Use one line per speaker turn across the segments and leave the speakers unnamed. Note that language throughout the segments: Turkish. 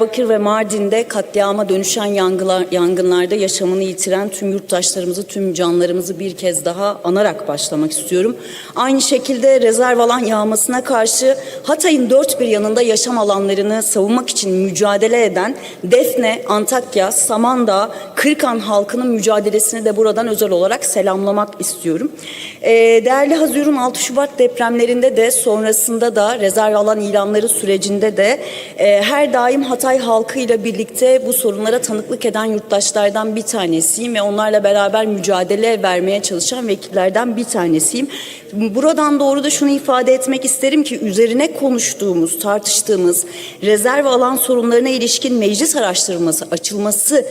Bakır ve Mardin'de katliama dönüşen yangılar, yangınlarda yaşamını yitiren tüm yurttaşlarımızı, tüm canlarımızı bir kez daha anarak başlamak istiyorum. Aynı şekilde rezerv alan yağmasına karşı Hatay'ın dört bir yanında yaşam alanlarını savunmak için mücadele eden Defne, Antakya, Samandağ, Kırkan halkının mücadelesini de buradan özel olarak selamlamak istiyorum. Ee, değerli Hazırun 6 Şubat depremlerinde de sonrasında da rezerv alan ilanları sürecinde de e, her daim Hatay halkıyla birlikte bu sorunlara tanıklık eden yurttaşlardan bir tanesiyim ve onlarla beraber mücadele vermeye çalışan vekillerden bir tanesiyim. Buradan doğru da şunu ifade etmek isterim ki üzerine konuştuğumuz, tartıştığımız rezerv alan sorunlarına ilişkin meclis araştırması açılması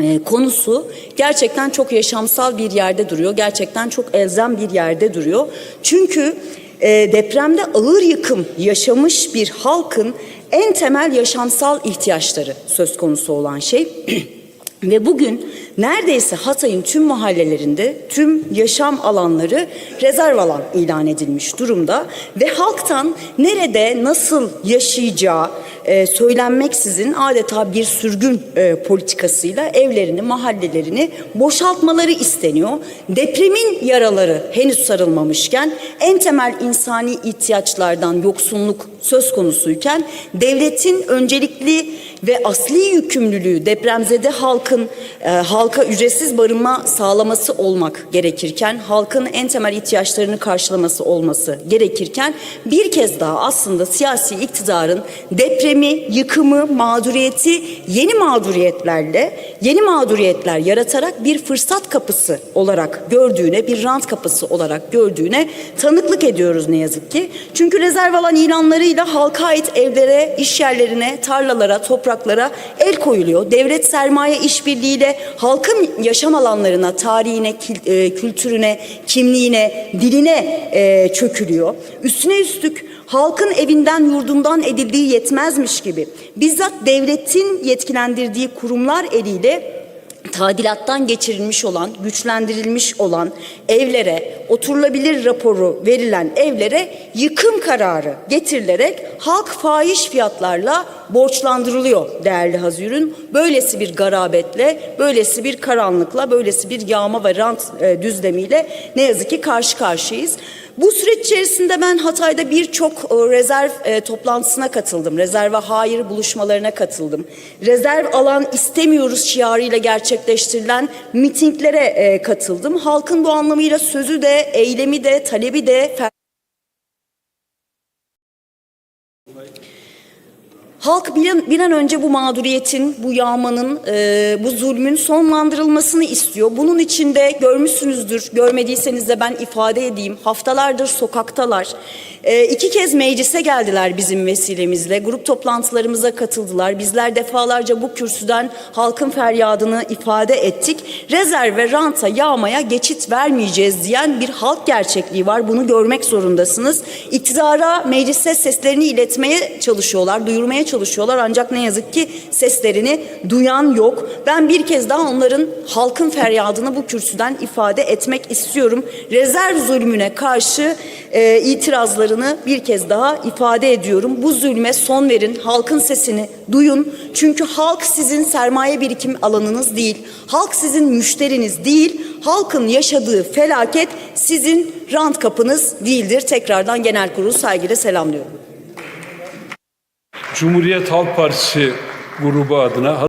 e, konusu gerçekten çok yaşamsal bir yerde duruyor. Gerçekten çok elzem bir yerde duruyor. Çünkü e, depremde ağır yıkım yaşamış bir halkın en temel yaşamsal ihtiyaçları söz konusu olan şey. Ve bugün neredeyse Hatay'ın tüm mahallelerinde tüm yaşam alanları rezerv alan ilan edilmiş durumda ve halktan nerede nasıl yaşayacağı e, söylenmeksizin adeta bir sürgün e, politikasıyla evlerini, mahallelerini boşaltmaları isteniyor. Depremin yaraları henüz sarılmamışken en temel insani ihtiyaçlardan yoksunluk söz konusuyken devletin öncelikli ve asli yükümlülüğü depremzede halkın e, halka ücretsiz barınma sağlaması olmak gerekirken halkın en temel ihtiyaçlarını karşılaması olması gerekirken bir kez daha aslında siyasi iktidarın depremi, yıkımı, mağduriyeti yeni mağduriyetlerle yeni mağduriyetler yaratarak bir fırsat kapısı olarak gördüğüne, bir rant kapısı olarak gördüğüne tanıklık ediyoruz ne yazık ki. Çünkü rezerv alan ilanlarıyla halka ait evlere, iş yerlerine, tarlalara, topraklara el koyuluyor. Devlet sermaye işbirliğiyle halkın yaşam alanlarına, tarihine, e, kültürüne, kimliğine, diline e, çökülüyor. Üstüne üstlük halkın evinden yurdundan edildiği yetmezmiş gibi bizzat devletin yetkilendirdiği kurumlar eliyle tadilattan geçirilmiş olan, güçlendirilmiş olan evlere, oturulabilir raporu verilen evlere yıkım kararı getirilerek halk fahiş fiyatlarla borçlandırılıyor değerli Hazirun. Böylesi bir garabetle, böylesi bir karanlıkla, böylesi bir yağma ve rant e, düzlemiyle ne yazık ki karşı karşıyayız. Bu süreç içerisinde ben Hatay'da birçok e, rezerv e, toplantısına katıldım. Rezerve hayır buluşmalarına katıldım. Rezerv alan istemiyoruz şiarıyla gerçekleştirilen mitinglere e, katıldım. Halkın bu anlamıyla sözü de, eylemi de, talebi de Halk bir bir an önce bu mağduriyetin, bu yağmanın, e, bu zulmün sonlandırılmasını istiyor. Bunun için de görmüşsünüzdür, görmediyseniz de ben ifade edeyim. Haftalardır sokaktalar. E, iki kez meclise geldiler bizim vesilemizle. Grup toplantılarımıza katıldılar. Bizler defalarca bu kürsüden halkın feryadını ifade ettik. Rezerv ve ranta, yağmaya geçit vermeyeceğiz diyen bir halk gerçekliği var. Bunu görmek zorundasınız. İktidara, meclise seslerini iletmeye çalışıyorlar, duyurmaya çalışıyorlar ancak ne yazık ki seslerini duyan yok. Ben bir kez daha onların halkın feryadını bu kürsüden ifade etmek istiyorum. Rezerv zulmüne karşı e, itirazlarını bir kez daha ifade ediyorum. Bu zulme son verin, halkın sesini duyun. Çünkü halk sizin sermaye birikim alanınız değil. Halk sizin müşteriniz değil. Halkın yaşadığı felaket sizin rant kapınız değildir. Tekrardan genel kurulu saygıyla selamlıyorum.
Cumhuriyet Halk Partisi grubu adına